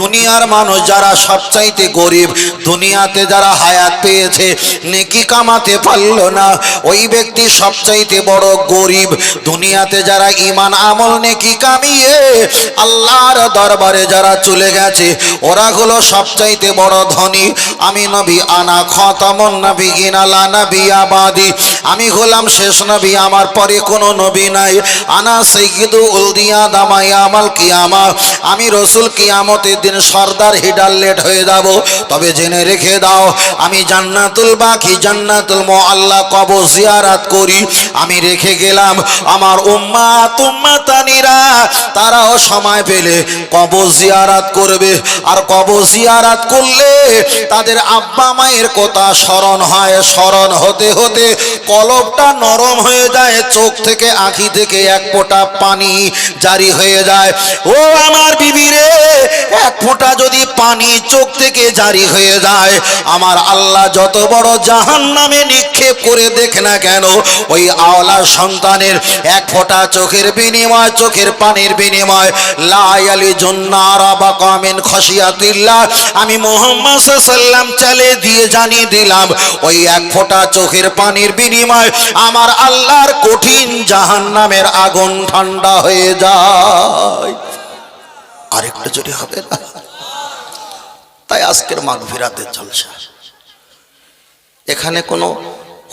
দুনিয়ার মানুষ যারা সবচাইতে গরিব, দুনিয়াতে যারা হায়াত পেয়েছে, নেকি কামাতে পারল না। ওই ব্যক্তি সবচাইতে বড় গরিব, দুনিয়াতে যারা ইমান আমল নেকি কামিয়ে, আল্লাহর দরবারে যারা চলে গেছে, ওরা হলো সবচাইতে বড় ধনী। আমি নবী আনা খতামন নবী ইনালা নবী আবাদি। আমি হলাম শেষ নবী, আমার পরে কোনো নবী নাই। আনা সৈয়দু উলদিয়া দামাই আমাল কিয়ামা। আমি রসুল কিয়ামতের দিন সর্দার হিডার লেট হয়ে যাব। তবে জেনে রেখে দাও, আমি জান্নাতুল বাকি, জান্নাতুল আল্লাহ কব জিয়ারাত করি। আমি রেখে গেলাম আমার উম্মা তুম্মা তানিরা তারাও সময় পেলে কব জিয়ারাত করবে। আর কব জিয়ারাত করলে তাদের আব্বা মায়ের কথা স্মরণ হয়। স্মরণ হতে হতে কলবটা নরম হয়ে যায়, চোখ থেকে আঁখি থেকে এক ফোঁটা পানি জারি হয়ে যায়। ও আমার বিবি রে এক ফোঁটা যদি পানি চোখ থেকে জারি হয়ে যায়, আমার আল্লাহ যত বড় জাহান নামে নিক্ষেপ করে দেখ না কেন, ওই আওলা সন্তানের এক ফোঁটা চোখের বিনিময়, চোখের পানির বিনিময়। লায়ালি জন্নার বা কামিন খসিয়াতিল্লাহ আমি মোহাম্মদ সাল্লাম চালে দিয়ে জানিয়ে দিলাম, ওই এক ফোঁটা চোখের পানির বিনিময় আমার আল্লাহর কঠিন জাহান নামের আগুন ঠান্ডা হয়ে যায়। আরেকটা যদি হবে না, তাই আজকের মাঘ ফিরাতে চলছে এখানে কোনো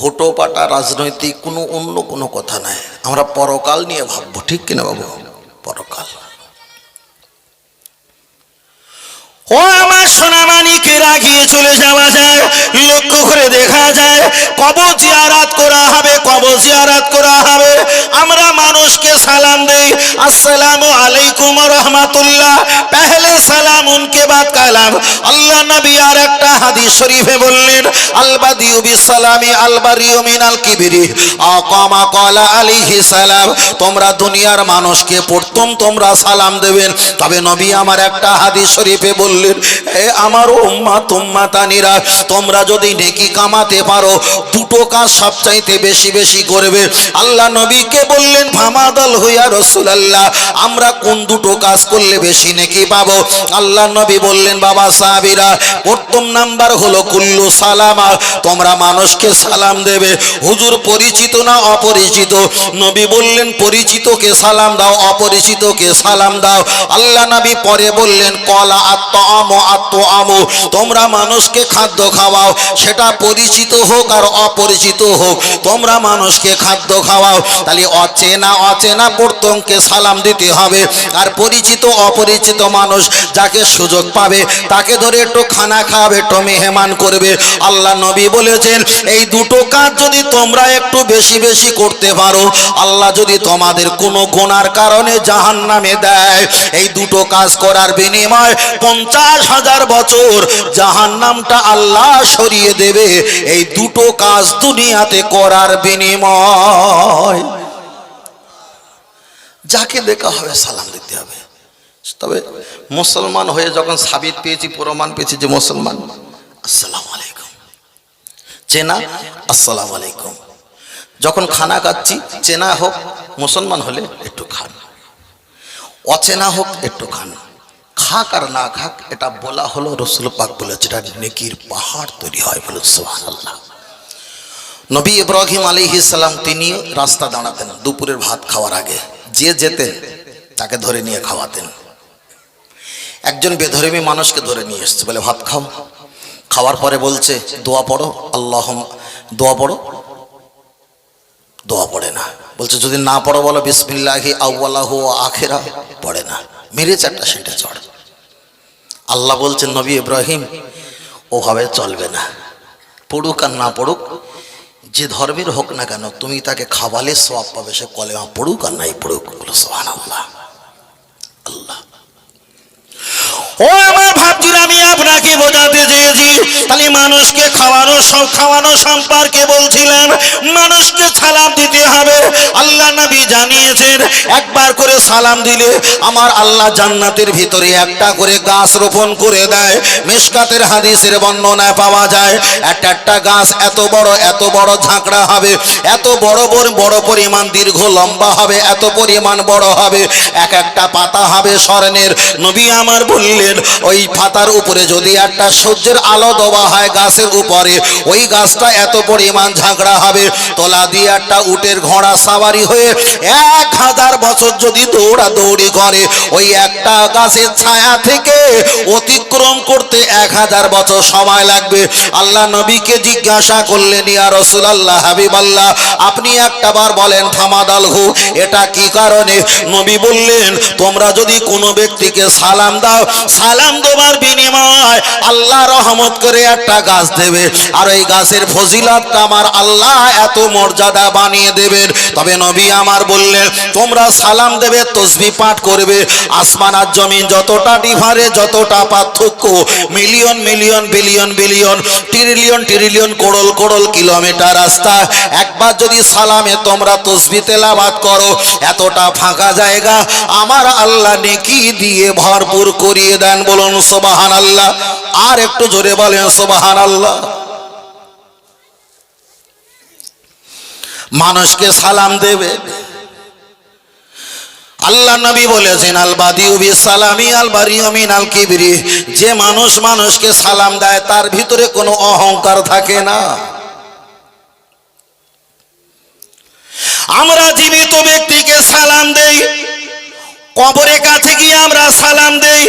হুটোপাটা রাজনৈতিক কোনো অন্য কোনো কথা নাই। আমরা পরকাল নিয়ে ভাববো, ঠিক কিনা বাবু? পরকাল। ও আমার সোনামানিকে রাখিয়ে চলে যাওয়া যায়। আলাইকুম রহমাতুল্লাহ। কালাম? আল্লাহ নবী আর একটা হাদিস শরীফে বললেন কিবিরি। কলা সালাম, তোমরা দুনিয়ার মানুষকে প্রথম তোমরা সালাম দেবেন। তবে নবী আমার একটা হাদিস শরীফে বললেন এ আমার উম্মা তুম্মা তানিরা তোমরা যদি নেকি কামাতে পারো, দুটো কাজ সবচাইতে বেশি বেশি করবে। আল্লাহ নবীকে বললেন, ফামাদল হইয়া রসুলাল্লাহ আমরা কোন দুটো কাজ করলে বেশি নেকি পাবো? আল্লাহ নবী বললেন, বাবা সাহাবিরা, প্রথম নাম্বার হলো কুল্লু সালামা, তোমরা মানুষকে সালাম দেবে। হুজুর পরিচিত না অপরিচিত? নবী বললেন, পরিচিতকে সালাম দাও, অপরিচিতকে সালাম দাও। আল্লাহ নবী পরে বললেন, কলা আত্ম আমো আত্ম আমো তোমরা মানুষকে খাদ্য খাওয়াও, সেটা পরিচিত হোক আর অপরিচিত হোক। তোমরা মানুষকে খাদ্য খাওয়াও। তাহলে অচেনা অচেনা প্রত্যঙ্কে সালাম দিতে হবে। আর পরিচিত অপরিচিত মানুষ যাকে সুযোগ পাবে, তাকে ধরে একটু খানা খাওয়াবে, একটু মেহমান করবে। আল্লাহ নবী বলেছেন, এই দুটো কাজ যদি তোমরা একটু বেশি বেশি করতে পারো, আল্লাহ যদি তোমাদের কোনো গোনার কারণে জাহান নামে দেয়, এই দুটো কাজ করার বিনিময় পঞ্চাশ হাজার বছর জাহান নামটা আল্লাহ সরিয়ে দেবে। এই দুটো কাজ দুনিয়াতে করার বিনিময়। যাকে দেখা হবে সালাম দিতে হবে। তবে মুসলমান হয়ে যখন সাবিত পেয়েছি, প্রমাণ পেয়েছি যে মুসলমান, আসসালামু আলাইকুম। চেনা, আসসালামু আলাইকুম। যখন খানা খাচ্ছি, চেনা হোক, মুসলমান হলে একটু খান। অচেনা হোক, একটু খান। খাক আর না খাক, এটা বলা হলো রসুল পাক বলেছে, এটা নেকির পাহাড় তৈরি হয় বলে সোহান নবী ইব্রাহিম আলী ইসলাম তিনি রাস্তা দাঁড়াতেন দুপুরের ভাত খাওয়ার আগে। যে যেতেন তাকে ধরে নিয়ে খাওয়াতেন। একজন বেধর্মী মানুষকে ধরে নিয়ে এসছে, বলে, ভাত খাও। খাওয়ার পরে বলছে, দোয়া পড়ো আল্লাহ দোয়া পড়ো। দোয়া পড়ে না। বলছে, যদি না পড়ো, বলো, বিসমিল্লাহি আউ্লাহ আখেরা। পড়ে না। মেরে চারটা সেটা চড়। আল্লাহ বলছেন, নবী ইব্রাহিম, ওভাবে চলবে না। পড়ুক আর না পড়ুক যে ধর্মের হোক না কেন, তুমি তাকে খাওয়ালে সব পাবে, সে কলেমা পড়ুক আর নাই পড়ুক। বলো সোহান আল্লাহ। আল্লাহ ও আমার ভাবজুর আমি আপনাকে তাহলে মানুষকে খাওয়ানো খাওয়ানো সম্পর্কে বলছিলেন, মানুষকে সালাম দিতে হবে। আল্লাহ নবী জানিয়েছেন, একবার করে সালাম দিলে আমার আল্লাহ জান্নাতের ভিতরে একটা করে গাছ রোপণ করে দেয়। মেশকাতের হাদিসের বর্ণনায় পাওয়া যায় একটা একটা গাছ এত বড় এত বড় ঝাঁকড়া হবে, এত বড় বড় বড় পরিমাণ দীর্ঘ, লম্বা হবে, এত পরিমাণ বড় হবে, এক একটা পাতা হবে স্বর্ণের। নবী আমার বললেন, ওই পাতার উপরে যদি একটা সূর্যের আলো দেওয়া হয় গাছের উপরে। ওই গাছটা এত পরিমাণ ঝাঁকড়া হবে, তলা দিয়ে একটা উটের ঘোড়া সাবারি হয়ে এক হাজার বছর যদি দৌড়া দৌড়ি করে, ওই একটা গাছের ছায়া থেকে অতিক্রম করতে এক হাজার বছর সময় লাগবে। আল্লাহ নবীকে জিজ্ঞাসা করলেন, ইয়া রসুল আল্লাহ হাবিব আল্লাহ আপনি একটা বার বলেন থামাদাল হু এটা কি কারণে? নবী বললেন, তোমরা যদি কোনো ব্যক্তিকে সালাম দাও, সালাম দেবার বিনিময় আল্লাহ রহমত করে একটা গাছ দেবে। আর ওই গাছের ফজিলতটা আমার আল্লাহ এত মর্যাদা বানিয়ে দেবেন। তবে নবী আমার বললেন, তোমরা সালাম দেবে, তসবি পাঠ করবে। আসমান আর জমিন যতটা ডিফারে যতটা পার্থক্য, million million, billion billion, trillion trillion crore crore kilometre রাস্তা। একবার যদি সালামে তোমরা তসবি তেলাবাদ করো, এতটা ফাঁকা জায়গা আমার আল্লাহ নেকি দিয়ে ভরপুর করিয়ে দেন বলুন সোবাহান আল্লাহ আর একটু জোরে বলেন সোবাহান আল্লাহ মানুষকে সালাম দেবে। আল্লাহ নবী বলেছেন, আল বাদিউ বি সালামি আল বারিউ মিন আল কিবরি। যে মানুষ মানুষকে সালাম দেয়, তার ভিতরে কোনো অহংকার থাকে না। আমরা জীবিত ব্যক্তিকে সালাম দেই, কবরের কাছে গিয়ে আমরা সালাম দেই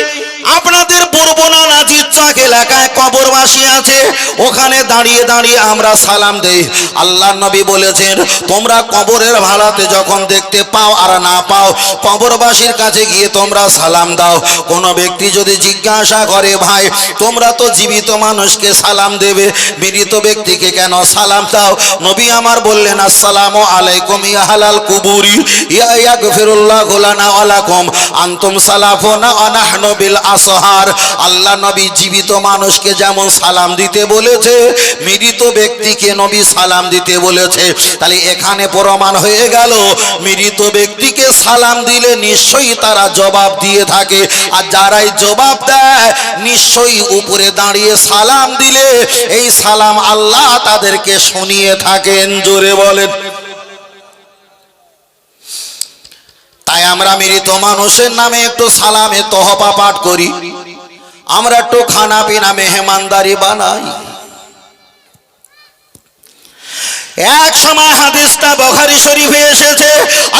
আপনাদের বরবনা নাজির চক এলাকায় কবরবাসী আছে। ওখানে দাঁড়িয়ে দাঁড়িয়ে আমরা সালাম দেই। আল্লাহ নবী বলেছেন, তোমরা কবরের ভাড়াতে যখন দেখতে পাও আর না পাও, কবরবাসীর কাছে গিয়ে তোমরা সালাম দাও। কোনো ব্যক্তি যদি জিজ্ঞাসা করে, ভাই, তোমরা তো জীবিত মানুষকে সালাম দেবে, মৃত ব্যক্তিকে কেন সালাম দাও? নবী আমার বললেন, আসসালামু আলাইকুম, ইয়া হালাল কুবুরি, ইয়া ইয়াগফিরুল্লাহ লানা ওয়া লাকুম আনতুম সালাফুনা ওয়া নাহনু বিল আসহার আল্লাহ নবী জীবিত মানুষকে যেমন সালাম দিতে বলেছে, মৃত ব্যক্তিকে নবী সালাম দিতে বলেছে। তাহলে এখানে প্রমাণ হয়ে গেল, মৃত ব্যক্তিকে সালাম দিলে নিশ্চয়ই তারা জবাব দিয়ে থাকে। আর যারাই জবাব দেয়, নিশ্চয়ই উপরে দাঁড়িয়ে সালাম দিলে এই সালাম আল্লাহ তাদেরকে শুনিয়ে থাকেন। জোরে বলেন। তাই আমরা মৃত মানুষের নামে একটু সালামে তহপা পাঠ করি। আমরা একটু খানা পিনা মেহমানদারি বানাই। এক সময় হাদিসটা বখারি শরীফে এসেছে,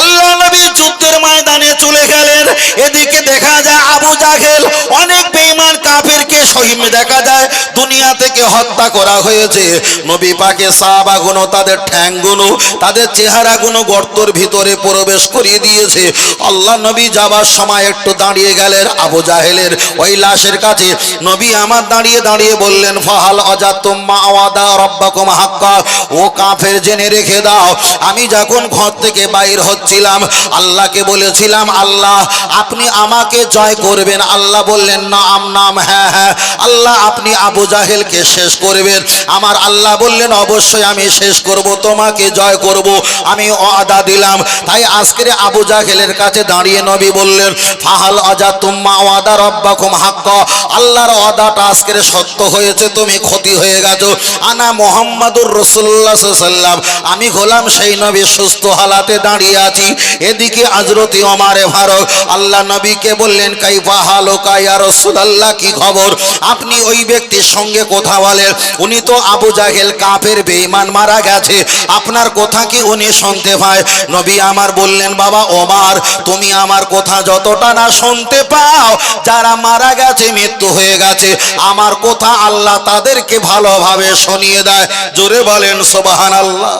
আল্লাহ নবী যুদ্ধের ময়দানে চলে গেলেন। এদিকে দেখা যায় আবু জাহেল অনেক বেঈমান কাফেরকে শহীদ দেখা যায়, দুনিয়া থেকে হত্যা করা হয়েছে। নবী পাকে সাহাবাগুনো তাদের ঠ্যাংগুনো তাদের চেহারাগুনো গর্তর ভিতরে প্রবেশ করিয়ে দিয়েছে। আল্লাহ নবী যাবার সময় একটু দাঁড়িয়ে গেলেন আবু জাহেলের ওই লাশের কাছে। নবী আমার দাঁড়িয়ে দাঁড়িয়ে বললেন, ফাহাল অজাতুম্মা আওয়াদা রব্বাকুম হাক্কা। ও কাফের জেনে রেখে দাও। আমি যখন ঘর থেকে বাইর হচ্ছিলাম, আল্লাহকে বলেছিলাম, আল্লাহ, আপনি আমাকে জয় করবেন। আল্লাহ বললেন, না, আম নাম হ্যাঁ হ্যাঁ। আল্লাহ, আপনি আবু জাহেলকে শেষ করবেন। আমার আল্লাহ বললেন, অবশ্যই আমি শেষ করব, তোমাকে জয় করব। আমি অদা দিলাম। তাই আজকের আবু জাহেলের কাছে দাঁড়িয়ে নবী বললেন, ফাহাল অজা তুম্মা ওয়াদা রব্বাকুম হাক্ক। আল্লাহর অদাটা আজকের সত্য হয়েছে, তুমি ক্ষতি হয়ে গেছো। আনা মোহাম্মদুর রসুল্লাহ সাল্লাম আমি হলাম সেই নবী সুস্থ হালাতে দাঁড়িয়ে আছি। এদিকে আজরতি ওমারে ফারুক আল্লাহ নবীকে বললেন কাই ফাহালো কাইয়া রসুল আল্লাহ কি খবর? আপনি ওই ব্যক্তির সঙ্গে কথা বলেন। উনি তো আবু জাহেল কাফের বেঈমান, মারা গেছে। আপনার কথা কি উনি শুনতে পায়? নবী আমার বললেন, বাবা ওমার, তুমি আমার কথা যতটা না শুনতে পাও, যারা মারা গেছে, মৃত্যু হয়ে গেছে, আমার কথা আল্লাহ তাদেরকে ভালোভাবে শুনিয়ে দেয়। জোরে বলেন সোবাহান আল্লাহ।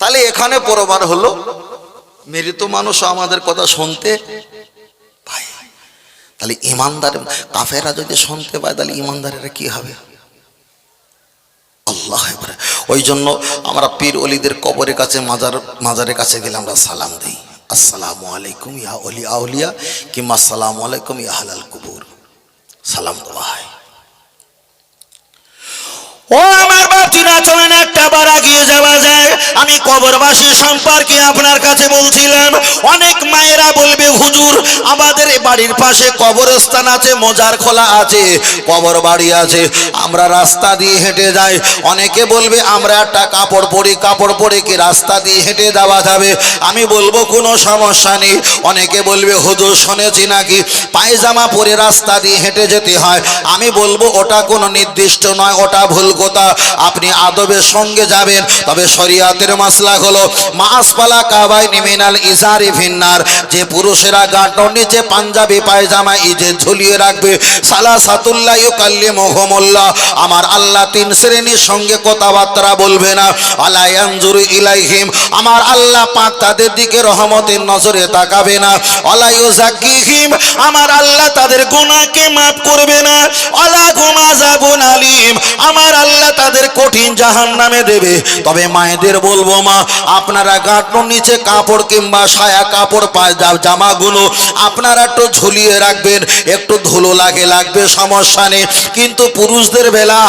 তাহলে এখানে প্রমাণ হলো, মৃত মানুষ আমাদের কথা শুনতে পায়। তাহলে ইমানদার কাফেরা যদি শুনতে পায়, তাহলে ইমানদারেরা কি হবে? আল্লাহ ওই জন্য আমরা পীর অলিদের কবরের কাছে, মাজার, মাজারের কাছে গেলে আমরা সালাম দিই। আসসালামু আলাইকুম ইয়া অলি আউলিয়া কিংবা আসসালামু আলাইকুম ইয়া হালাল কুবুর। সালাম দেওয়া হয়। ও আমার বাপজিরা চলেন একটা বার আগিয়ে যাওয়া যায়। আমি কবরবাসী সম্পর্কে আপনার কাছে বলছিলাম, অনেক মায়েরা বলবে, হুজুর, আমাদের বাড়ির পাশে কবরস্থান আছে, মজার খোলা আছে, কবর বাড়ি আছে। আমরা রাস্তা দিয়ে হেঁটে যাই। অনেকে বলবে, আমরা একটা কাপড় পরি, কাপড় পরে কি রাস্তা দিয়ে হেঁটে যাওয়া যাবে? আমি বলব, কোনো সমস্যা নেই। অনেকে বলবে, হুজুর, শুনেছি নাকি পায়জামা পরে রাস্তা দিয়ে হেঁটে যেতে হয়? আমি বলব, ওটা কোনো নির্দিষ্ট নয়, ওটা ভুল কথা আপনি আদবের সঙ্গে যাবেন। তবে শরিয়াতের মাসলা হলো মাসপালা কাবাই নিমিনাল ইজারি ভিন্নার যে পুরুষেরা গাঁটর নিচে পাঞ্জাবি, পায়জামা, ইজে ঝুলিয়ে রাখবে সালা সাতুল্লাহ কাল্লি মোহমল্লা আমার আল্লাহ তিন শ্রেণির সঙ্গে কথাবার্তা বলবে না। আলায়ানজুর ইলাইহিম, আমার আল্লাহ পাক তাদের দিকে রহমতের নজরে তাকাবে না। অলায়ু জাকিহিম আমার আল্লাহ তাদের গুনাহকে মাফ করবে না। অলা গুমা যাবুন আলিম, আমার আল্লাহ তাদের কঠিন জাহান নামে দেবে। তবে মায়েদের বলব মা, আপনারা গাঁটর নিচে কাপড় কিংবা সায়া কাপড় জামাগুলো আপনারা একটু ঝুলিয়ে রাখবেন, একটু ধুলো লাগে লাগবে, সমস্যা নেই। কিন্তু পুরুষদের বেলা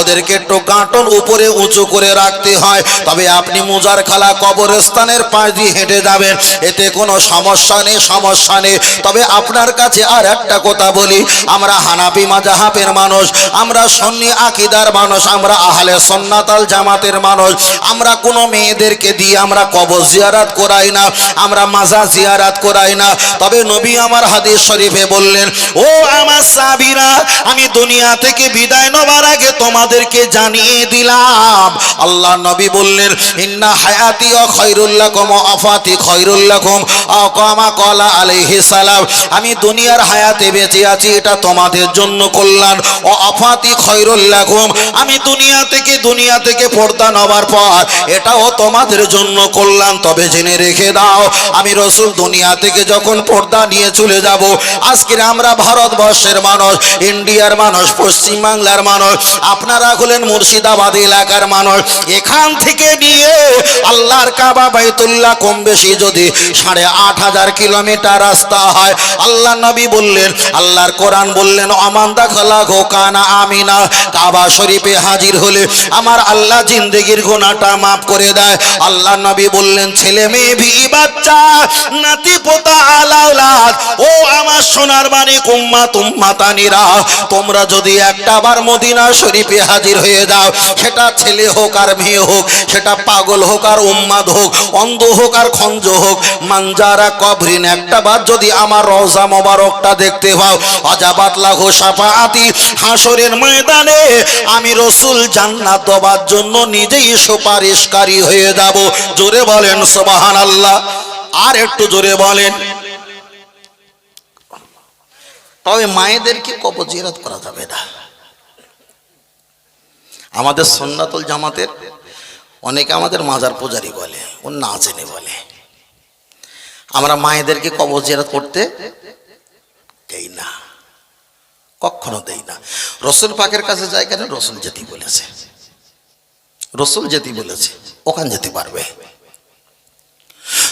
ওদেরকে একটু গাঁটন উপরে উঁচু করে রাখতে হয়। তবে আপনি মুজার খালা কবরস্থানের পাশ দিয়ে হেঁটে যাবেন, এতে কোনো সমস্যা নেই সমস্যা নেই। তবে আপনার কাছে আর একটা কথা বলি, আমরা হানাপি মাজাহাবের মানুষ, আমরা সন্নি আকিদার মানুষ আমরা আহলে সন্নাতাল জামাতের মানুষ। আমরা কোনো মেয়েদেরকে দিয়ে আমরা কবর জিয়ারাত করাই না, আমরা মাজা জিয়ারাত করাই না। তবে নবী আমার হাদিস শরীফে বললেন, ও আমার সাবিরা আমি দুনিয়া থেকে বিদায় নেবার আগে তোমাদেরকে জানিয়ে দিলাম। আল্লাহ নবী বললেন, ইন্না হায়াতি ও খৈরুল্লাকুম আফাতি খৈরুল্লাকুম ও কামা কলা আলাইহি সালাম। আমি দুনিয়ার হায়াতে বেঁচে আছি, এটা তোমাদের জন্য কল্যাণ। ও আফাতি খৈরুল্লাকুম আমি দুনিয়া থেকে দুনিয়া থেকে পর্দা নেবার পর এটাও তোমাদের জন্য কল্যাণ। তবে জেনে রেখে দাও, আমি রসুল দুনিয়া থেকে যখন পর্দা নিয়ে চলে যাব আজকের আমরা ভারতবর্ষের মানুষ, ইন্ডিয়ার মানুষ, পশ্চিমবাংলার মানুষ, আপনারা হলেন মুর্শিদাবাদ এলাকার মানুষ, এখান থেকে নিয়ে আল্লাহর কাবা বাইতুল্লাহ কম বেশি যদি সাড়ে আট হাজার কিলোমিটার রাস্তা হয়, আল্লাহ নবী বললেন, আল্লাহর কোরআন বললেন অমান্দা খলা গো কানা আমিনা, কাবা শরীফে হাজির হলে আমার আল্লাহ জিন্দেগির গোনাটা মাফ করে দেয়। আল্লাহ নবী বললেন, ছেলে মেয়ে, ভি বাচ্চা, নাতি পোতা আলাউলাদ ও আমার সোনার বাণী, কুম্মা তুম্মা তানিরা, তোমরা যদি একটা বার মদিনা শরীফে হাজির হয়ে যাও, সেটা ছেলে হোক আর মেয়ে হোক, সেটা পাগল হোক আর উম্মাদ হোক, অন্ধ হোক আর খঞ্জ হোক, মানজারা কবরিন একটা বার যদি আমার রওজা মোবারকটা দেখতে পাও অজাবাত লাঘো সাফাআতি হাসরের ময়দানে, আমি রসুল জান্নাত দেবার জন্য নিজেই সুপারিশকারী হয়ে যাব। জোরে বলেন সুবহান আল্লাহ আর একটু জোরে বলেন। তবে মায়েদেরকে কবর জিরাত করা যাবে না? আমাদের সন্ন্যাতুল জামাতের অনেকে আমাদের মাজার পূজারি বলে ও না চেনে বলে। আমরা মায়েদেরকে কবর জিয়ারত করতে দেই না। কখনো দেই না। রসুল পাকের কাছে যায় কেন? রসুল যেতে বলেছে। রসুল যেতে বলেছে, ওখান যেতে পারবে।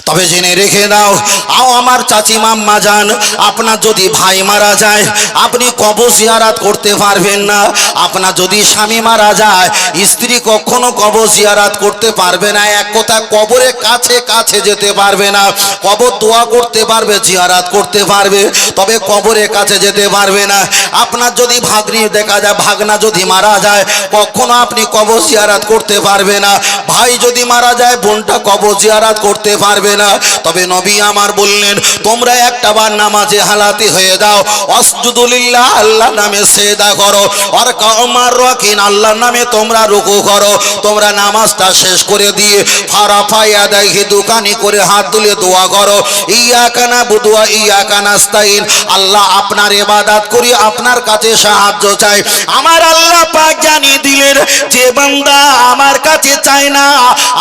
তবে জেনে রেখে দাও, আও আমার চাচি মাম্মা যান, আপনার যদি ভাই মারা যায়, আপনি কবর জিয়ারাত করতে পারবেন না। আপনার যদি স্বামী মারা যায়, স্ত্রী কখনো কবর জিয়ারাত করতে পারবে না। এক কথা কবরের কাছে কাছে যেতে পারবে না। কবর দোয়া করতে পারবে, জিয়ারাত করতে পারবে, তবে কবরের কাছে যেতে পারবে না। আপনার যদি ভাগ্নি দেখা যায়, ভাগনা যদি মারা যায়, কখনো আপনি কবর জিয়ারাত করতে পারবে না। ভাই যদি মারা যায়, বোনটা কবর জিয়ারাত করতে পারবে না। তবে নবী আমার বললেন, তোমরা একটা বার নামাজে হালাতে হয়ে দাও অসজুদুলিল্লাহ আল্লাহ নামে সেদা করো। আর কামার রাখিন আল্লাহর নামে তোমরা রুকু করো। তোমরা নামাজটা শেষ করে দিয়ে ফারাফাইয়া দেখি দোকানি করে হাত তুলে দোয়া করো। ইয়া কানা বুদুয়া ইয়া কানাস্তাইন আল্লাহ আপনার ইবাদত করি, আপনার কাছে সাহায্য চাই। আমার আল্লাহ পাক জানিয়ে দিলেন, যে বান্দা আমার কাছে চায় না,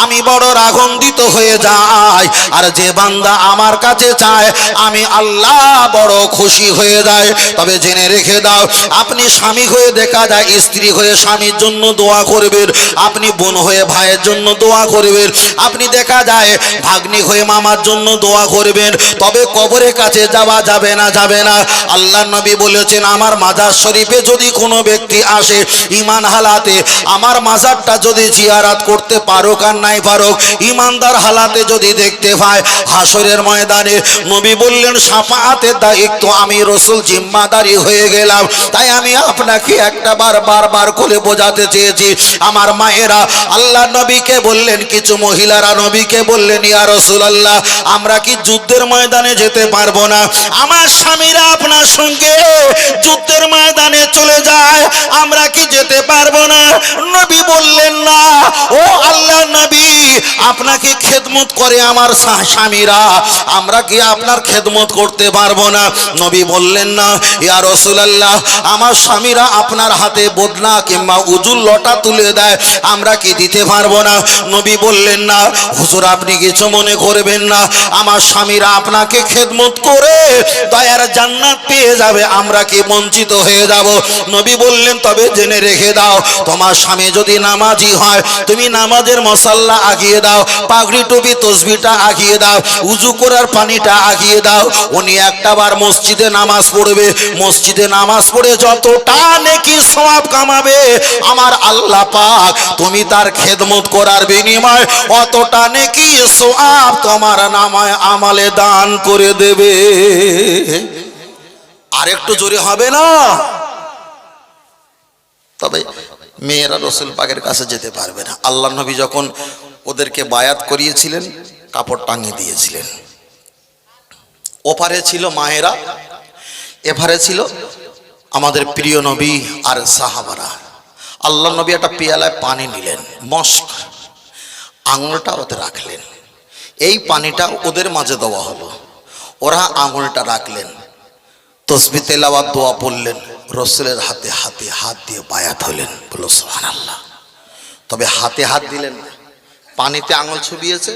আমি বড় রাগন্দিত হয়ে যাই আর যে বান্দা আমার কাছে চায়, আমি আল্লাহ বড় খুশি হয়ে যায় তবে জেনে রেখে দাও, আপনি স্বামী হয়ে দেখা যায়, স্ত্রী হয়ে স্বামীর জন্য দোয়া করবেন, আপনি বোন হয়ে ভাইয়ের জন্য দোয়া করবেন, আপনি দেখা যায় ভাগ্নি হয়ে মামার জন্য দোয়া করবেন, তবে কবরের কাছে যাওয়া যাবে না যাবে না। আল্লাহ নবী বলেছেন, আমার মাজার শরীফে যদি কোনো ব্যক্তি আসে ইমান হালাতে, আমার মাজারটা যদি জিয়ারাত করতে পারুক আর নাই পারুক ইমানদার হালাতে যদি দেখতে পায় হাসরের ময়দানে নবী বললেন সাফাহাতের দায়িত্ব আমি রসুল জিম্মাদারি হয়ে গেলাম। তাই আমি আপনাকে একটা বার বারবার করে বোঝাতে চেয়েছি। আমার মায়েরা, আল্লাহ নবীকে বললেন, কিছু মহিলারা নবীকে বললেন, ইয়া রসুল আল্লাহ আমরা কি যুদ্ধের ময়দানে যেতে পারব না? আমার স্বামীরা আপনার সঙ্গে যুদ্ধের ময়দানে চলে যায়, আমরা কি যেতে পারব না? নবী বললেন, না। ও আল্লাহ নবী, আপনাকে খেদমত করে আমার স্বামীরা, আমরা কি আপনার খেদমত করতে পারব না? নবী বললেন, না, ইয়া রসুলাল্লাহ, আমার স্বামীরা আপনার হাতে বদনা কিংবা উজুল লটা তুলে দেয়, আমরা কি দিতে পারব না? নবী বললেন, না, হুজুর, আপনি কিছু মনে করবেন না। আমার স্বামীরা আপনাকে খেদমত করে দয়ার জান্নাত পেয়ে যাবে, আমরা কি বঞ্চিত হয়ে যাব? নবী বললেন, তবে জেনে রেখে দাও, তোমার স্বামী যদি নামাজি হয়, তুমি নামাজের মশাল্লা আগিয়ে দাও, পাগড়ি টুপি তসবিটা আগিয়ে দাও। উজু করার পানিটা আগিয়ে দাও। উনি একটা বার মসজিদে নামাজ পড়বে। মসজিদে নামাজ পড়ে যতটা নেকি সওয়াব কামাবে, আমার আল্লাহ পাক তুমি তার খেদমত করার বিনিময় অতটা নেকি সওয়াব তোমার নামায় আমালে দান করে দেবে। আরেকটু জোরে হবে না? তবে মেয়েরা রসুল পাকের কাছে যেতে পারবে না। আল্লাহ নবী যখন ওদেরকে বায়াত করিয়েছিলেন কাপড় টাঙিয়ে দিয়েছিলেন। ওপারে ছিল মায়েরা, এপারে ছিল আমাদের প্রিয় নবী আর সাহাবারা। আল্লাহ নবী একটা পেয়ালায় পানি নিলেন, মস্ক আঙুলটা ওতে রাখলেন। এই পানিটা ওদের মাঝে দেওয়া হলো। ওরা আঙুলটা রাখলেন, তসবি তেলাওয়াত, দোয়া পড়লেন, রসুলের হাতে হাতে হাত দিয়ে বায়াত হলেন বলো সোহান আল্লাহ তবে হাতে হাত দিলেন। পানিতে আঙুল ছুবিয়েছে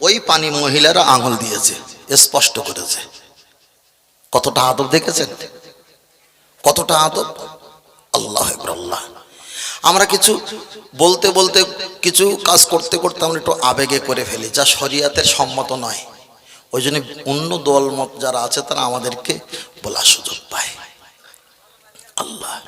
ওই পানি মহিলারা আঙুল দিয়েছে, স্পষ্ট করেছে। কতটা আদব দেখেছেন? কতটা আদব? আল্লাহ আল্লাহ। আমরা কিছু বলতে বলতে, কিছু কাজ করতে করতে আমরা একটু আবেগে করে ফেলি, যা শরিয়াতের সম্মত নয়। ওই জন্য অন্য দল মত যারা আছে, তারা আমাদেরকে বলার সুযোগ পায়। আল্লাহ।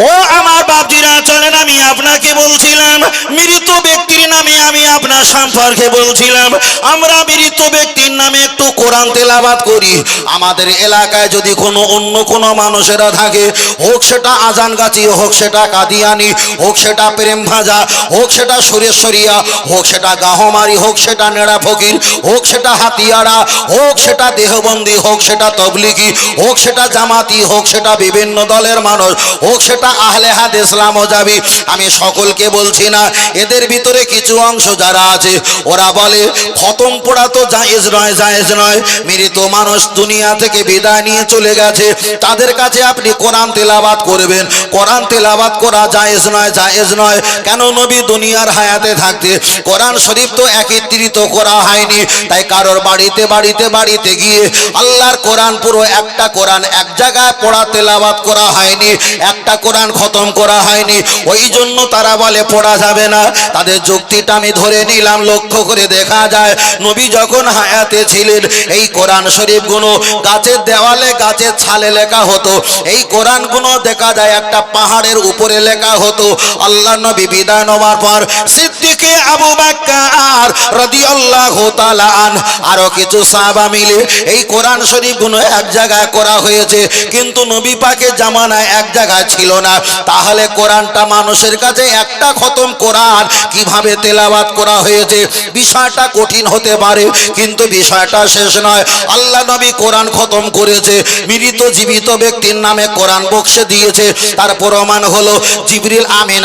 ও আমার বাপজিরা চলেন আমি আপনাকে বলছিলাম মৃত ব্যক্তির নামে আমি আপনার সম্পর্কে বলছিলাম আমরা মৃত ব্যক্তির নামে একটু কোরআন তেলাবাদ করি আমাদের এলাকায় যদি কোনো অন্য কোনো মানুষেরা থাকে হোক সেটা আজানগাছি হোক সেটা কাদিয়ানি হোক সেটা প্রেম ভাজা হোক সেটা সুরেশ্বরিয়া হোক সেটা গাহমারি হোক সেটা নেড়া ফকির হোক সেটা হাতিয়ারা হোক সেটা দেহবন্দি হোক সেটা তবলিগি হোক সেটা জামাতি হোক সেটা বিভিন্ন দলের মানুষ হোক সেটা আহলে হাদ ইসলাম ও যাবি আমি সকলকে বলছি না, এদের ভিতরে কিছু অংশ যারা আছে, ওরা বলে, খতম পড়া তো জায়েজ নয় জায়েজ নয়। মৃত মানুষ দুনিয়া থেকে বিদায় নিয়ে চলে গেছে। তাদের কাছে আপনি কোরআন তেলাবাদ করবেন। কোরআন তেলাবাদ করা জায়েজ নয় জায়েজ নয়। কেন নবী দুনিয়ার হায়াতে থাকতে? কোরআন শরীফ তো একত্রিত করা হয়নি। তাই কারোর বাড়িতে বাড়িতে বাড়িতে গিয়ে আল্লাহর কোরআন পুরো একটা কোরআন এক জায়গায় পড়া তেলাবাদ করা হয়নি। একটা কোরআন খতম করা হয়নি। ওই জন্য তারা বলে, পড়া যাবে না। তাদের যুক্তিটা আমি ধরে নিলাম, লক্ষ্য করে দেখা যায়, নবী যখন হায়াতে ছিলেন, এই কোরআন শরীফগুলো গাছের দেওয়ালে গাছের ছালে লেখা হতো। এই কোরআনগুলো দেখা যায় একটা পাহাড়ের উপরে লেখা হতো, আল্লাহ নবী বিদায় নেওয়ার পর সিদ্দিকে আবু বাক্কার রাদিয়াল্লাহু তাআলা আন আরও কিছু সাহাবা মিলে এই কোরআন শরীফগুলো এক জায়গায় করা হয়েছে, কিন্তু নবী পাকের জামানায় এক জায়গায় ছিল না। তাহলে কোরআনটা মানুষের কাছে একটা খতম কোরআন। কীভাবে তেলাবাত করা হয়েছে? বিষয়টা কঠিন হতে পারে, কিন্তু বিষয়টা শেষ নয়। আল্লাহ নবী কোরআন খতম করেছে। মৃত জীবিত ব্যক্তির নামে কোরআন বক্সে দিয়েছে। তার প্রমাণ হলো জিবরিল আমিন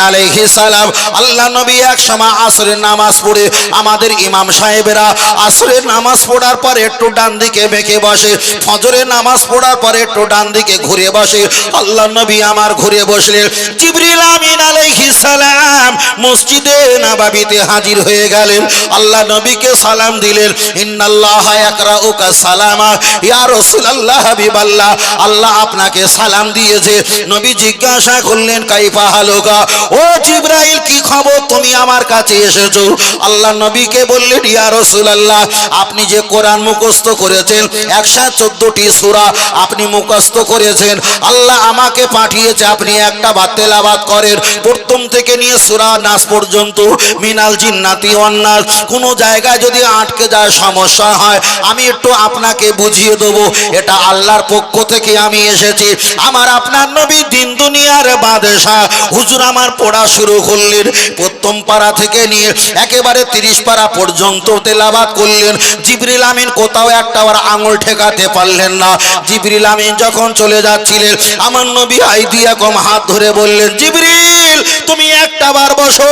সালাম। আল্লাহ নবী এক সময় আসরের নামাজ পড়ে। আমাদের ইমাম সাহেবেরা আসরের নামাজ পড়ার পর একটু ডান দিকে বেঁকে বসে। ফজরের নামাজ পড়ার পর একটু ডান দিকে ঘুরে বসে। আল্লাহ নবী আমার ঘুরে বসলেন। জিবরিল আমিন আলাইহিস সালাম মসজিদে নববীতে হাজির হয়ে গেলেন। আল্লাহ নবীকে সালাম দিলেন। ইন্নাল্লাহ ইয়াকরাউকা সালামা। ইয়া রাসূলুল্লাহ হাবিবাল্লাহ। আল্লাহ আপনাকে সালাম দিয়েছে। নবী জিজ্ঞাসা করলেন, কাইফা হালুকা? ও জিবরাইল, কি খবর? তুমি আমার কাছে এসেছ। আল্লাহ নবীকে বললেন, ইয়া রাসূলুল্লাহ, আপনি যে কোরআন মুখস্থ করেছেন, একশো চোদ্দটি সূরা আপনি মুখস্থ করেছেন। আল্লাহ আমাকে পাঠিয়েছে, আপনি একটা বার তেলাওয়াত করেন। প্রথম থেকে নিয়ে সূরা নাস পর্যন্ত মিনাল জিন্নাতি ওয়ান্নাস কোনো জায়গায় যদি আটকে যায়, সমস্যা হয়, আমি একটু আপনাকে বুঝিয়ে দেবো, এটা আল্লাহর পক্ষ থেকে আমি এসেছি। আমার আপনার নবী দিন দুনিয়ার বাদশাহ। হুজুর আমার পড়া শুরু করলেন, প্রথম পাড়া থেকে নিয়ে একেবারে তিরিশ পাড়া পর্যন্ত তেলাবাদ করলেন। জিবরিল আমিন কোথাও একটা আবার আঙুল ঠেকাতে পারলেন না। জিবরিল আমিন যখন চলে যাচ্ছিলেন, আমার নবী আইদিয়া কম হাত ধরে বললেন জিবরিল তুমি একটা বার বসো।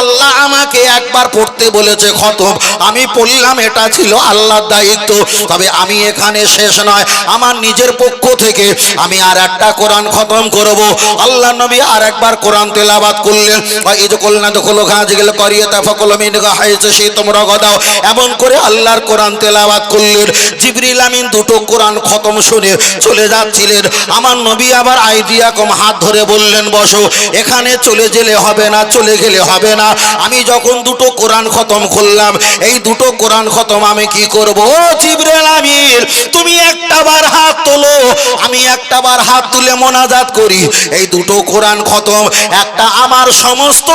আল্লাহ আমাকে একবার পড়তে বলেছে, খতম। আমি পড়লাম, এটা ছিল আল্লাহর দায়িত্ব। তবে আমি এখানে শেষ নয়, আমার নিজের পক্ষ থেকে আমি আর একটা কোরআন খতম করব। আল্লাহ নবী আর একবার কোরআন তেলাবাদ করলেন বা এই যে কল্যাণ দখল ঘাঁজ গেলে করিয়ে তা ফকল মিনগা হাইছে সেই তোমরা গদাও এমন করে আল্লাহর কোরআন তেলাবাদ করলেন। জিবরিল আমিন দুটো কোরআন খতম শুনে চলে যাচ্ছিলেন। আমার নবী আবার আইডিয়া কম হাত ধরে বললেন, বসো, এখানে চলে গেলে হবে না, চলে গেলে হবে না। আমি যখন দুটো কোরআন খতম করলাম, এই দুটো কোরআন খতম আমি কি করব? জিবরিল আমিন, তুমি একটা বার হাত তোলো, আমি একটা বার হাত তুলে মোনাজাত করি। এই দুটো কোরআন খতম, একটা আমার সমস্ত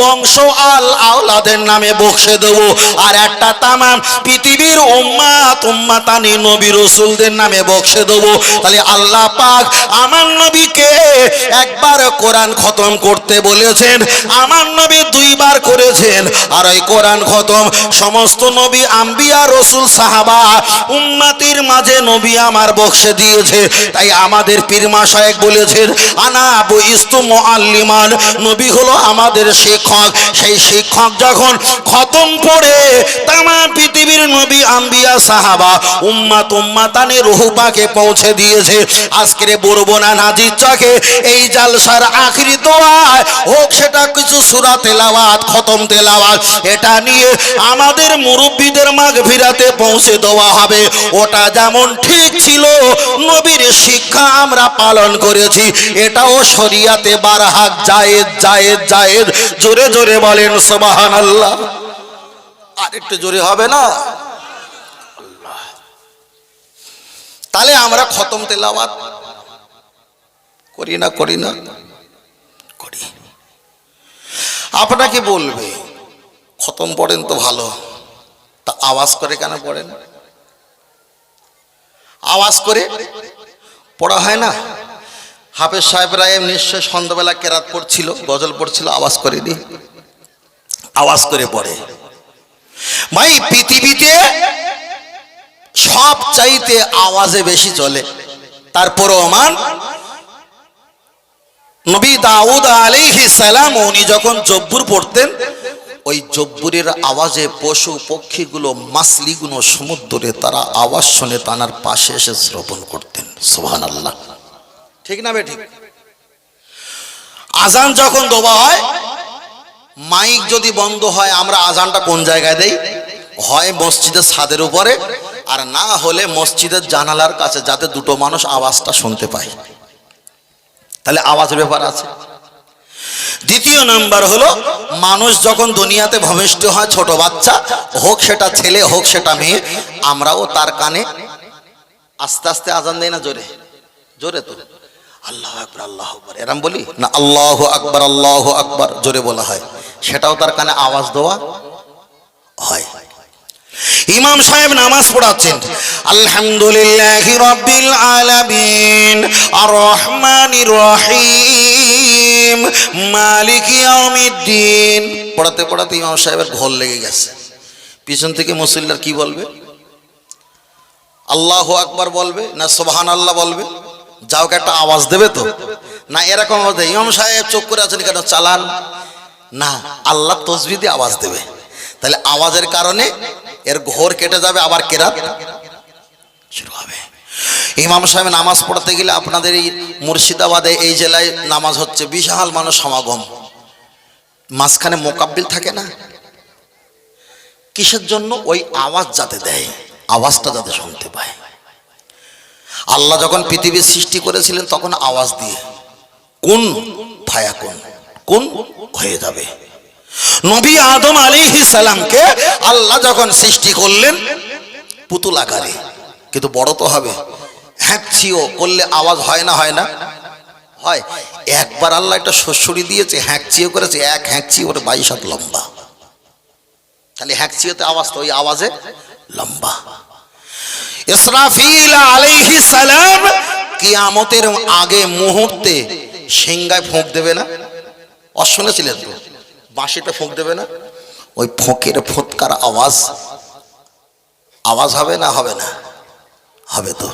বংশ আল আওলাদের নামে বক্সে দেবো, আর একটা তামাম পৃথিবীর উম্মাত উম্মাতানি নবী রসুলদের নামে বক্সে দেবো। তাহলে আল্লাহ পাক আমার নবীকে একবার কোরআন খতম করতে বলেছেন, আমার নবী দুইবার করেছেন। আর ওই কোরআন খতম, সমস্ত নবী আম্বিয়া, রসুল, সাহাবা, উম্মাতির মাঝে নবী আমার বক্সে দিয়েছে। তাই আমাদের পীরমা সাহেব বলেছেন, আনা আবু ইস্তু মুআল্লিমান, নবী হলো আমাদের শিক্ষক। সেই শিক্ষক যখন খতম পড়ে তামা পৃথিবীর নবী আম্বিয়া, সাহাবা, উম্মাত উম্মাতানে রুহুপাকে পৌঁছে দিয়েছে। আজকের বরবনা নাজির চকে এই জালসার আখরি দোয়ায় হোক সেটা কিছু সুরা তেলাওয়াত, খতম তেলাওয়াত, এটা নিয়ে আমাদের মুরব্বীদের মাঘ ফিরাতে পৌঁছে দেওয়া হবে। ওটা যেমন ঠিক ছিল, নবীর শিক্ষা আমরা পালন করেছি, এটাও শরিয়াতে বারহাক, জায়েদ জায়েদ জায়েদ, জোরে জোরে বলেন সোবাহান আল্লাহ আর জোরে হবে না? তাহলে আমরা খতম তেলাওয়াত করি না করি না? আপনাকে বলবে, খতম পড়েন তো ভালো। তা আওয়াজ করে কেন পড়েন? আওয়াজ করে পড়া হয় না। হাফেজ সাহেবরা এম নিশ্চয় সন্ধ্যাবেলা কেরাত পড়ছিল, গজল পড়ছিল, আওয়াজ করে দি আওয়াজ করে পড়ে। ভাই, পৃথিবীতে সব চাইতে আওয়াজে বেশি চলে, তারপরও আমার নবী দাউদ আলাইহিস সালাম উনি যখন জব্বুর পড়তেন, ওই জব্বুরের আওয়াজে পশু পক্ষীগুলো, মাছলিগুলো সমুদ্রে তারা আওয়াজ শুনে তানার পাশে এসে শ্রবণ করতেন। সুহান আল্লাহ ঠিক না বে ঠিক? আজান যখন দোবা হয়, মাইক যদি বন্ধ হয়, আমরা আজানটা কোন জায়গায় দেই? হয় মসজিদের ছাদের উপরে, আর না হলে মসজিদের জানালার কাছে, যাতে দুটো মানুষ আওয়াজটা শুনতে পায়। তাহলে আওয়াজের ব্যাপার আছে। দ্বিতীয় নাম্বার হলো, মানুষ যখন দুনিয়াতে ভূমিষ্ঠ হয়, ছোট বাচ্চা, হোক সেটা ছেলে, হোক সেটা মেয়ে, আমরাও তার কানে আস্তে আস্তে আজান দেয় না, জোরে? জোরে তো। আল্লাহ আকবর আল্লাহ আকবর। এরম বলি? না, আল্লাহ আকবর আল্লাহ আকবর, জোরে বলা হয়। সেটাও তার কানে আওয়াজ দেওয়া হয়। ইমাম সাহেব নামাজ পড়াচ্ছেন। আলহামদুলিল্লাহ রব্বিল আলামিন আর রহমানির রহিম মালিক ইয়াউমিদ্দিন। পড়াতে পড়াতে ইমাম সাহেবের ঘোল লেগে গেছে। পিছন থেকে মুসল্লার কি বলবে? আল্লাহ আকবার বলবে না সোহান আল্লাহ বলবে? যাও একটা আওয়াজ দেবে তো। না এরকম আওয়াজ দেয় ইমাম সাহেব চোখ করে আছেন, কেন চালান? না, আল্লাহ তসবি দিয়ে আওয়াজ দেবে। তাহলে আওয়াজের কারণে এর ঘোর কেটে যাবে আবার কেরাত? শুরু হবে। ইমাম সাহেব নামাজ পড়তে গেলে আপনাদের এই মুর্শিদাবাদে এই জেলায় নামাজ হচ্ছে বিশাল মানুষ সমাগম। মাঝখানে মোকাব্বিল থাকে না? কিসের জন্য? ওই আওয়াজ যাতে দেয়, আওয়াজটা যাতে শুনতে পায়। আল্লাহ যখন পৃথিবীর সৃষ্টি করেছিলেন তখন আওয়াজ দিয়ে কোন ফায়া কোন কোন হয়ে যাবে? নবী আদম আলিহি সালামকে আল্লাহ যখন সৃষ্টি করলেন, পুতুল আকারে। কিন্তু বড় তো হবে। হ্যাঁচিও করলে আওয়াজ হয় না হয় না? হয়। একবার আল্লাহ একটা দিয়েছে হ্যাঁচিও করেছে, এক বাইশ হাত লম্বা। তাহলে হ্যাঁচিওতে আওয়াজ তো ওই আওয়াজে লম্বা। ইসরাফিল কিয়ামতের আগে মুহূর্তে সিংগায় ফোঁক দেবে না? অশুনেছিলেন তো? বাঁশিতে ফোঁক দেবে না ওই ফোঁকের ফোৎকার আওয়াজ आवाज হবে না হবে না হবে তো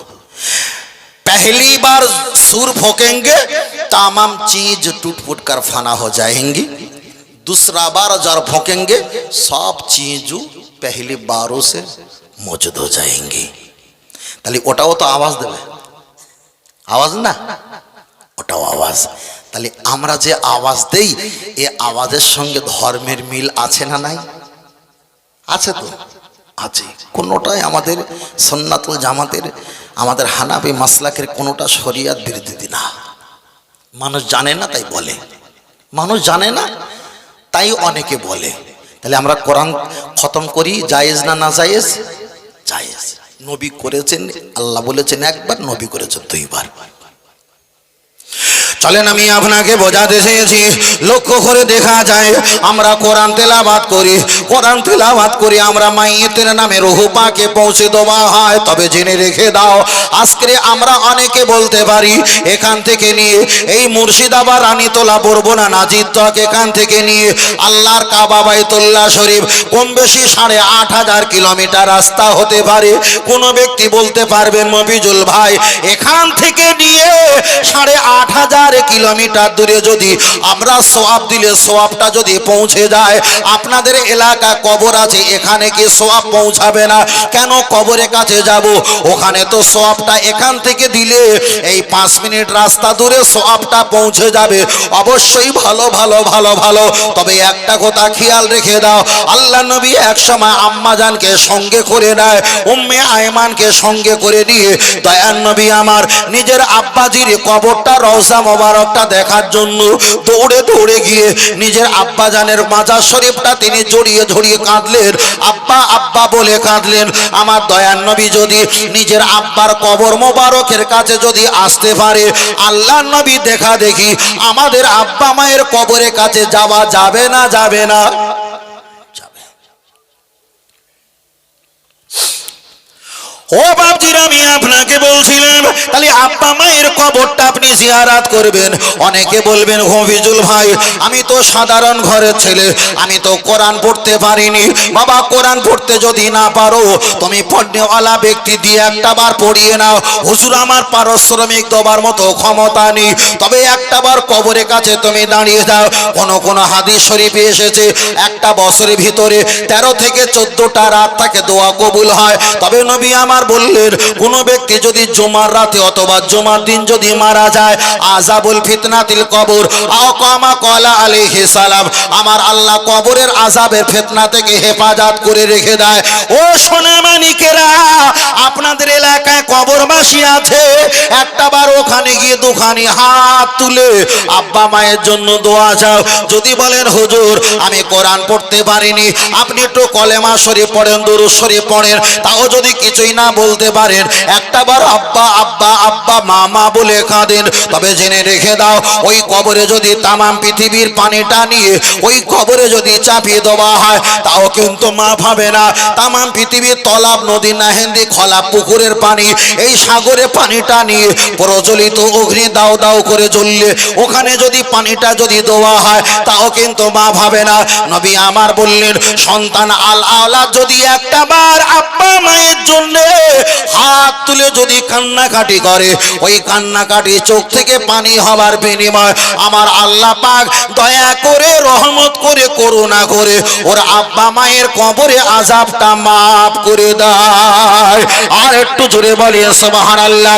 पहली बार सुर फोकेंगे तमाम चीज टूट फूट कर फना हो जाएंगी दूसरा बार जब फोकेंगे सब चीज पहली बारों से मौजूद हो जाएंगी তাহলে ওটাও তো আওয়াজ দেবে আওয়াজ না ওটাও আওয়াজ তাহলে আমরা যে আওয়াজ দেই, এ আওয়াজের সঙ্গে ধর্মের মিল আছে না নাই? আছে তো? আছে। কোনোটাই আমাদের সন্ন্যাতুল জামাতের, আমাদের হানাবি মাসলাকের কোনোটা শরিয়াত বিরোধী না। মানুষ জানে না, তাই বলে। মানুষ জানে না, তাই অনেকে বলে। তাহলে আমরা কোরআন খতম করি, জায়েজ না না জায়েজ? জায়েজ। নবী করেছেন, আল্লাহ বলেছেন একবার, নবী করেছেন দুইবার। চলেন আমি আপনাকে বোঝাতে চেয়েছি। লক্ষ্য করে দেখা যায়, আমরা কোরআন তেলাবাদ করি। কোরআন তেলাবাদ করি, আমরা মাইয়েতের নামে রুহু পাকে পৌঁছে দেওয়া হয়। তবে জেনে রেখে দাও, আজকে আমরা অনেকে বলতে পারি, এখান থেকে নিয়ে এই মুর্শিদাবাদ রানীতলা বরবনা নাজির তক এখান থেকে নিয়ে আল্লাহর কাবা বাইতুল্লাহ শরীফ, কম বেশি সাড়ে আট হাজার কিলোমিটার রাস্তা হতে পারে। কোনো ব্যক্তি বলতে পারবেন, মফিজুল ভাই, এখান থেকে নিয়ে সাড়ে আট হাজার কিলোমিটার দূরে যদি আমরা সোয়াব দিলে সোয়াবটা যদি পৌঁছে যায়, আপনাদের এলাকা কবর আছে, এখানে কি সোয়াব পৌঁছাবে না? কেন কবরের কাছে যাব? ওখানে তো সোয়াবটা এখান থেকে দিলে এই পাঁচ মিনিট রাস্তা দূরে সোয়াবটা পৌঁছে যাবে। অবশ্যই ভালো ভালো ভালো ভালো। তবে একটা কথা খেয়াল রেখে দাও, আল্লাহ নবী এক সময় আম্মাজানকে সঙ্গে করে নেয়, উম্মে আয়মানকে সঙ্গে করে নিয়ে দয়ান নবী আমার নিজের আব্বাজির কবরটা রওজা মোবারকটা দেখার জন্য দৌড়ে দৌড়ে গিয়ে নিজের আব্বাজানের মাজার শরীফটা তিনি জড়িয়ে জড়িয়ে কাঁদলেন। আব্বা আব্বা বলে কাঁদলেন, আমার দয়ান নবী যদি নিজের আব্বার কবর মোবারকের কাছে যদি আসতে পারে আল্লাহ নবী দেখা দেখি আমাদের আব্বা মায়ের কবরের কাছে যাওয়া যাবে না যাবে না। ও বাপজির আমি আপনাকে বলছিলাম, তাহলে আব্বা মায়ের কবরটা আপনি জিয়ারাত করবেন। অনেকে বলবেন হফিজুল ভাই, আমি তো সাধারণ ঘরের ছেলে, আমি তো কোরআন পড়তে পারিনি। বাবা, কোরআন পড়তে যদি না পারো, তুমি পড়নেওয়ালা ব্যক্তি দিয়ে একটা বার পড়িয়ে নাও। হুজুর, আমার পারশ্রমিক দেবার মতো ক্ষমতা নেই। তবে একটা বার কবরের কাছে তুমি দাঁড়িয়ে যাও। কোন কোন হাদিস শরীফে এসেছে, একটা বছরের ভিতরে তেরো থেকে চোদ্দটা রাত তাকে দোয়া কবুল হয়। তবে নবী আমার বললেন, কোন ব্যক্তি যদি জুমার রাতে অথবা জুমার দিন যদি মারা যায় আজাবুল ফিতনাতিল কবর আকামা কলা আলাইহি সালাম, আমার আল্লাহ কবরের আজাবের ফিতনা থেকে হেফাজত করে রেখে দেয়। ও সোনা মানিকেরা, আপনাদের এলাকায় কবরবাসী আছে? একটা বার ওখানে গিয়ে দুখানি হাত তুলে, আব্বা মায়ের জন্য দোয়া যাও যদি বলেন, হুজুর, আমি কোরআন পড়তে পারিনি। আপনি একটু কলেমা শরীফ পড়েন, দুরুদ শরীফ পড়েন। তাও যদি কিছুই না বলতে পারেন। একটা বার আব্বা আব্বা আব্বা, মামা বলে কাঁদেন। তবে জেনে রেখে দাও, ওই কবরে যদি তামাম পৃথিবীর পানিটা নিয়ে ওই কবরে যদি চাপিয়ে দেওয়া হয়, তাও কিন্তু মা ভাবে না। তামাম পৃথিবীর তলাব নদী, নাহেন্দি, খলা পুকুরের পানি, এই সাগরে পানিটা নিয়ে প্রচলিত অগ্নি দাও দাও করে জ্বললে, ওখানে যদি পানিটা যদি দেওয়া হয়, তাও কিন্তু মা ভাবে না। নবী আমার বললেন, সন্তান আল আওলাদ যদি একটা বার আব্বা মায়ের জন্য হাত তুলে যদি কান্নাকাটি করে, ওই কান্নাকাটি চোখ থেকে পানি হবার বিনিময় আমার আল্লাহ পাক দয়া করে, রহমত করে, করুণা করে, ওর আব্বা মায়ের কবরে আজাবটা মাফ করে দেয়। আর একটু জোরে বলে সুবহানাল্লাহ।